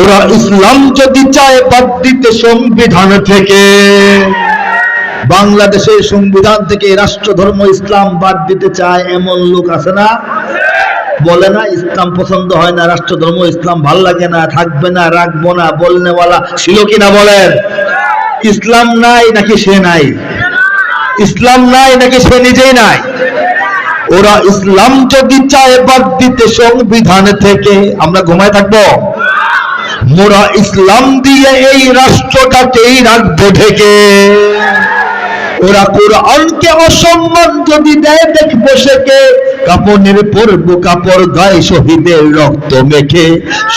ওরা ইসলাম যদি চায়, বাদ দিতে সংবিধান থেকে। বাংলাদেশের সংবিধান থেকে রাষ্ট্র ধর্ম ইসলাম বাদ দিতে চায় এমন লোক আছে না? বলে না, ইসলাম পছন্দ হয় না রাষ্ট্র ধর্ম ইসলাম ভালো লাগে না, থাকবে না, রাখব না, বলনেওয়ালা ছিল কিনা বলেন? ইসলাম নাই নাকি সে নাই? ইসলাম নাই নাকি সে নিজেই নাই? ওরা ইসলাম যদি চায়, বাদ দিতে সংবিধান থেকে। আমরা ঘুমায় থাকব? মোরা ইসলাম দিয়ে এই রাষ্ট্রটাকেই রাখব ঢেকে। ওরা কোরআনকে অসম্মান যদি দেয়, দেখব সেকে কাপড়ের পরবো কাপড় গায়ে শহীদের রক্ত মেখে,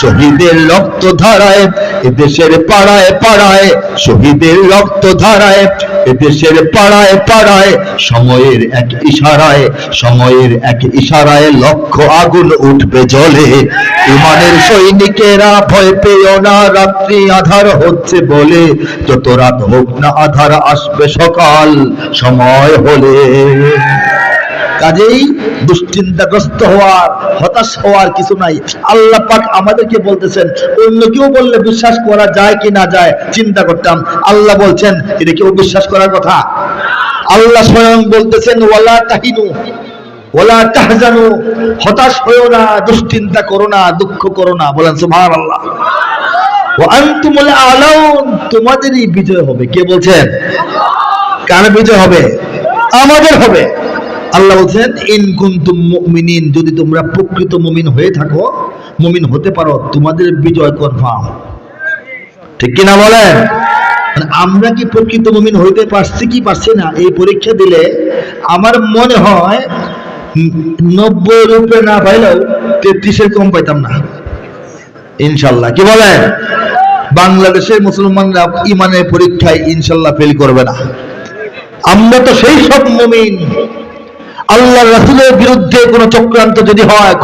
শহীদের রক্ত ধারায়, এদেশের পাড়ায় পাড়ায় শহীদের রক্ত ধারায় এদেশের পাড়ায় পাড়ায়, সময়ের এক ইশারায়, সময়ের এক ইশারায় লক্ষ আগুন উঠবে জলে। ইমানের সৈনিকেরা ভয় পেও না, রাত্রি আধার হচ্ছে বলে। যত রাত হোক না, আধার আসবে সকাল, সময় হলে। কাজেই দুশ্চিন্তাগ্রস্ত হওয়ার, হতাশ হওয়ার কিছু নাই। আল্লাহ পাক আমাদেরকে বলতেছেন, অন্য কেউ বললে বিশ্বাস করা যায় কি না যায় চিন্তা করতাম। আল্লাহ বলছেন, এটা কেউ বিশ্বাস করার কথা? আল্লাহ স্বয়ং বলতেছেন, ওয়ালা তাহিনু ওলা তাহজানু, হতাশ হয়েও না, দুশ্চিন্তা করো না, দুঃখ করো না। বলেন আনতুমুল আলাউন তোমাদেরই বিজয় হবে। কে বলছেন? কার বিজয় হবে? আমাদের হবে। আল্লাহ বলছেন, ইন কুনতুম মুমিনিন, যদি তোমরা প্রকৃত মুমিন হয়ে থাকো, মুমিন হতে পারো, তোমাদের বিজয় কনফার্ম ঠিক কিনা বলেন? মানে আমরা কি প্রকৃত মুমিন হইতে পারছি কি পারছি না? এই পরীক্ষা দিলে আমার মনে হয় নব্বই রূপে না পাইলেও তেত্রিশের কম পাইতাম না। ইনশাল্লাহ, কি বলেন? বাংলাদেশের মুসলমানরা ইমানের পরীক্ষায় ইনশাল্লাহ ফেল করবে না। আমরা তো সেই সব মুমিন। আল্লাহ রাসুলের বিরুদ্ধে কোনো চক্রান্ত যদি হয়